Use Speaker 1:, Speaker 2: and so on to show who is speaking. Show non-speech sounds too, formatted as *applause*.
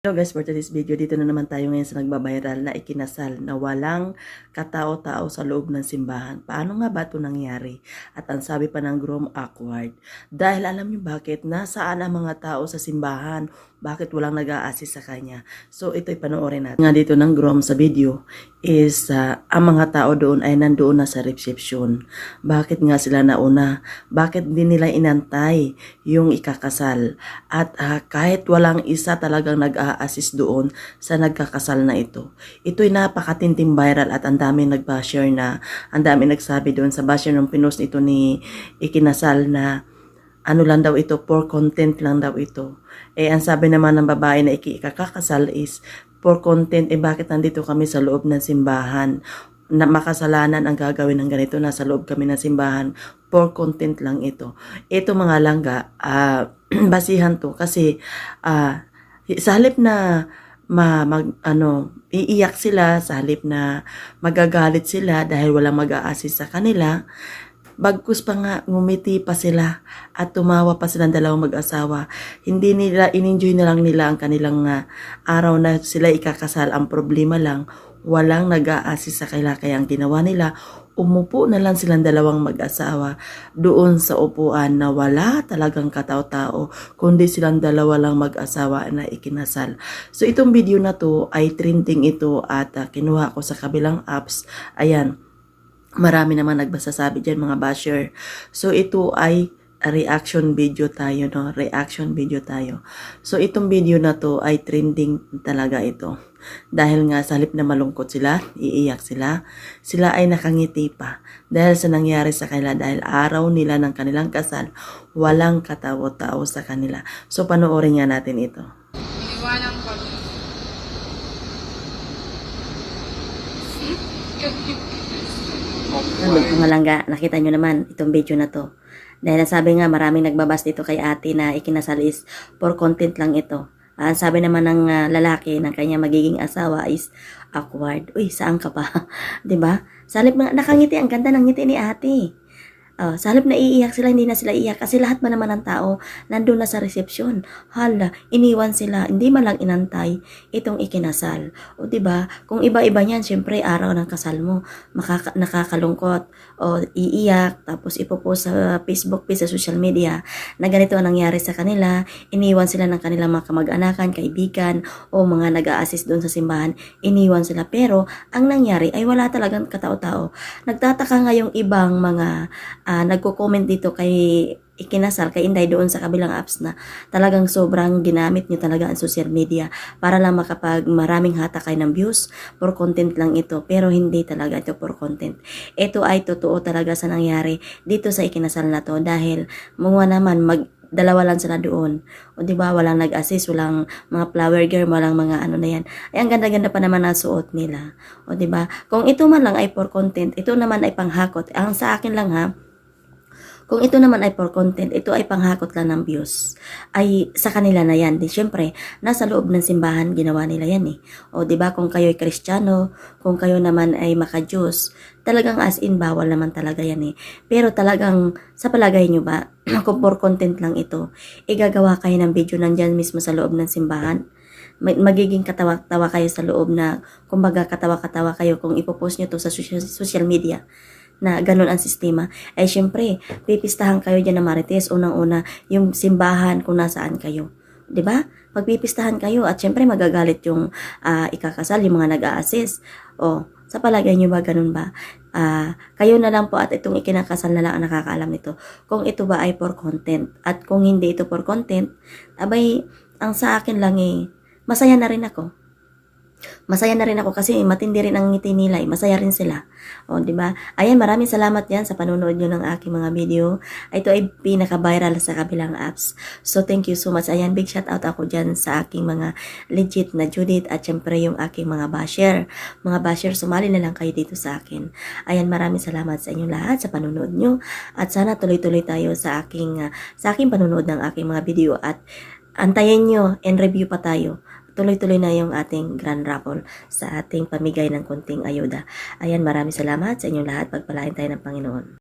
Speaker 1: Hello guys, for today's video, dito na naman tayo ngayon sa nagbabiral na ikinasal na walang katao-tao sa loob ng simbahan. Paano nga ba ito nangyari? At ang sabi pa ng groom, awkward. Dahil alam niyo bakit? Nasaan ang mga tao sa simbahan? Bakit walang nag assist sa kanya? So ito'y panoorin natin. Nga dito ng groom sa video is uh, ang mga tao doon ay nandoon na sa reception. Bakit nga sila nauna? Bakit hindi nila inantay yung ikakasal? At uh, kahit walang isa talagang nag-a-assist doon sa nagkakasal na ito. Ito'y napakatinting viral at ang dami nagba-share na, ang dami nagsabi doon sa basher ng pinost ito ni ikinasal na ano lang daw ito, for content lang daw ito. Eh, ang sabi naman ng babae na ikakakasal is, for content, eh bakit nandito kami sa loob ng simbahan? na makasalanan ang gagawin ng ganito, nasa loob kami ng simbahan, for content lang ito. Ito mga langga, ah, *clears throat* basihan to kasi ah, sa halip na ma, mag, ano, iiyak sila, sa halip na magagalit sila dahil walang mag-a-assist sa kanila, Bagkus pa nga, ngumiti pa sila at tumawa pa silang dalawang mag-asawa. Hindi nila, in-enjoy na lang nila ang kanilang uh, araw na sila ikakasal. Ang problema lang, walang nag assist sa kanila. Kaya ang ginawa nila, umupo na lang silang dalawang mag-asawa doon sa upuan na wala talagang katao-tao, kundi silang dalawa lang mag-asawa na ikinasal. So itong video na to ay trending ito at uh, kinuha ko sa kabilang apps. Ayan, marami naman nagbasasabi dyan mga basher. So ito ay reaction video tayo, no? Reaction video tayo. So itong video na to ay trending talaga ito. Dahil nga sa halip na malungkot sila, iiyak sila, sila ay nakangiti pa. Dahil sa nangyari sa kanila, dahil araw nila ng kanilang kasal, walang katawo-tao sa kanila. So panoorin nga natin ito.
Speaker 2: Iniwanan ko.
Speaker 3: Ano, mga langga, nakita nyo naman itong video na to. Dahil sabi nga maraming nagbabas dito kay ate na ikinasal is for content lang ito. Ang sabi naman ng ah, lalaki ng kanya magiging asawa is awkward. Uy, saan ka pa? *laughs* 'Di ba? Salip na nakangiti, ang ganda ng ngiti ni ate. Oh, sa halip na iiyak sila, hindi na sila iyak kasi lahat ba naman ng tao nandun na sa resepsyon. Hala, iniwan sila, hindi man lang inantay itong ikinasal. O ba? Kung iba-iba niyan, syempre araw ng kasal mo, makaka- nakakalungkot o iiyak tapos ipopost sa Facebook page sa social media na ganito ang nangyari sa kanila, iniwan sila ng kanilang mga kamag-anakan, kaibigan o mga nag-a-assist doon sa simbahan, iniwan sila. Pero ang nangyari ay wala talagang katao-tao. Nagtataka nga yung ibang mga uh, nagko-comment dito kay ikinasal kay Inday doon sa kabilang apps na talagang sobrang ginamit niyo talaga ang social media para lang makapag maraming hatakay ng views for content lang ito pero hindi talaga ito for content ito ay totoo talaga sa nangyari dito sa ikinasal na to dahil mga naman mag dalawa lang sila doon. O di ba walang nag-assist, walang mga flower girl, walang mga ano na yan. Ay ang ganda-ganda pa naman ang suot nila. O di ba? Kung ito man lang ay for content, ito naman ay panghakot. Ang sa akin lang ha, kung ito naman ay for content, ito ay panghakot lang ng views. Ay sa kanila na yan. Di syempre, nasa loob ng simbahan ginawa nila yan eh. O di ba kung kayo ay Kristiyano, kung kayo naman ay maka-Diyos, talagang as in bawal naman talaga yan eh. Pero talagang sa palagay nyo ba, *clears throat* kung for content lang ito, igagawa kayo ng video nandyan mismo sa loob ng simbahan? magiging katawa-tawa kayo sa loob na kumbaga katawa-katawa kayo kung ipopost nyo to sa social, social media na ganun ang sistema, ay syempre, pipistahan kayo dyan ng Marites, unang-una, yung simbahan kung nasaan kayo. 'di ba? Pagpipistahan kayo at syempre magagalit yung uh, ikakasal, yung mga nag-a-assist. O, sa palagay niyo ba ganun ba? Uh, kayo na lang po at itong ikinakasal na lang ang nakakaalam nito. Kung ito ba ay for content at kung hindi ito for content, abay ang sa akin lang eh masaya na rin ako Masaya na rin ako kasi matindi rin ang ngiti nila, eh. masaya rin sila. O, di ba? Ayan, maraming salamat yan sa panonood nyo ng aking mga video. Ito ay pinaka-viral sa kabilang apps. So, thank you so much. Ayan, big shout out ako dyan sa aking mga legit na Judith at syempre yung aking mga basher. Mga basher, sumali na lang kayo dito sa akin. Ayan, maraming salamat sa inyong lahat sa panonood nyo. At sana tuloy-tuloy tayo sa aking, uh, sa aking panonood ng aking mga video at antayin nyo and review pa tayo tuloy-tuloy na yung ating grand raffle sa ating pamigay ng konting ayuda. Ayan, maraming salamat sa inyong lahat. Pagpalain tayo ng Panginoon.